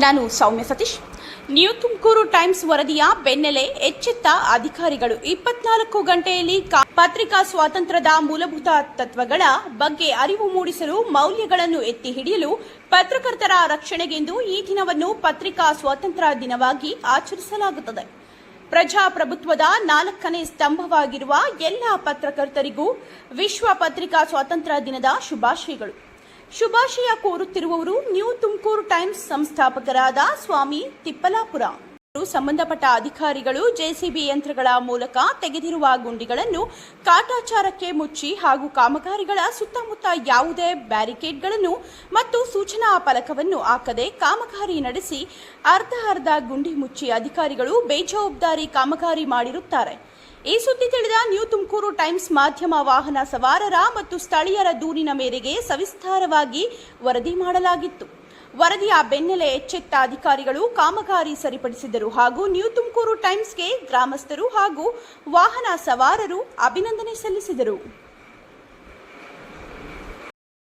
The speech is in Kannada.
ನಾನು ಸೌಮ್ಯ ಸತೀಶ್. ನ್ಯೂ ತುಮಕೂರು ಟೈಮ್ಸ್ ವರದಿಯ ಬೆನ್ನಲ್ಲೇ ಎಚ್ಚೆತ್ತ ಅಧಿಕಾರಿಗಳು ಇಪ್ಪತ್ನಾಲ್ಕು ಗಂಟೆಯಲ್ಲಿ ಪತ್ರಿಕಾ ಸ್ವಾತಂತ್ರ್ಯದ ಮೂಲಭೂತ ತತ್ವಗಳ ಬಗ್ಗೆ ಅರಿವು ಮೂಡಿಸಲು ಮೌಲ್ಯಗಳನ್ನು ಎತ್ತಿ ಹಿಡಿಯಲು ಪತ್ರಕರ್ತರ ರಕ್ಷಣೆಗೆಂದು ಈ ದಿನವನ್ನು ಪತ್ರಿಕಾ ಸ್ವಾತಂತ್ರ್ಯ ದಿನವಾಗಿ ಆಚರಿಸಲಾಗುತ್ತದೆ. ಪ್ರಜಾಪ್ರಭುತ್ವದ ನಾಲ್ಕನೇ ಸ್ತಂಭವಾಗಿರುವ ಎಲ್ಲ ಪತ್ರಕರ್ತರಿಗೂ ವಿಶ್ವ ಪತ್ರಿಕಾ ಸ್ವಾತಂತ್ರ್ಯ ದಿನದ ಶುಭಾಶಯಗಳು. ಶುಭಾಶಯ ಕೋರುತ್ತಿರುವವರು ನ್ಯೂ ತುಮಕೂರು ಟೈಮ್ಸ್ ಸಂಸ್ಥಾಪಕರಾದ ಸ್ವಾಮಿ ತಿಪ್ಪಲಾಪುರ. ಸಂಬಂಧಪಟ್ಟ ಅಧಿಕಾರಿಗಳು ಜೆಸಿಬಿ ಯಂತ್ರಗಳ ಮೂಲಕ ತೆಗೆದಿರುವ ಗುಂಡಿಗಳನ್ನು ಕಾಟಾಚಾರಕ್ಕೆ ಮುಚ್ಚಿ ಹಾಗೂ ಕಾಮಗಾರಿಗಳ ಸುತ್ತಮುತ್ತ ಯಾವುದೇ ಬ್ಯಾರಿಕೇಡ್ಗಳನ್ನು ಮತ್ತು ಸೂಚನಾ ಫಲಕವನ್ನು ಹಾಕದೆ ಕಾಮಗಾರಿ ನಡೆಸಿ ಅರ್ಧ ಅರ್ಧ ಗುಂಡಿ ಮುಚ್ಚಿ ಅಧಿಕಾರಿಗಳು ಬೇಜವಾಬ್ದಾರಿ ಕಾಮಗಾರಿ ಮಾಡಿರುತ್ತಾರೆ. ಈ ಸುದ್ದಿ ತಿಳಿದ ನ್ಯೂ ತುಮಕೂರು ಟೈಮ್ಸ್ ಮಾಧ್ಯಮ ವಾಹನ ಸವಾರರ ಮತ್ತು ಸ್ಥಳೀಯರ ದೂರಿನ ಮೇರೆಗೆ ಸವಿಸ್ತಾರವಾಗಿ ವರದಿ ಮಾಡಲಾಗಿತ್ತು. ವರದಿಯ ಬೆನ್ನೆಲೆ ಎಚ್ಚೆತ್ತ ಅಧಿಕಾರಿಗಳು ಕಾಮಗಾರಿ ಸರಿಪಡಿಸಿದರು ಹಾಗೂ ನ್ಯೂ ತುಮಕೂರು ಟೈಮ್ಸ್ಗೆ ಗ್ರಾಮಸ್ಥರು ಹಾಗೂ ವಾಹನ ಸವಾರರು ಅಭಿನಂದನೆ ಸಲ್ಲಿಸಿದರು.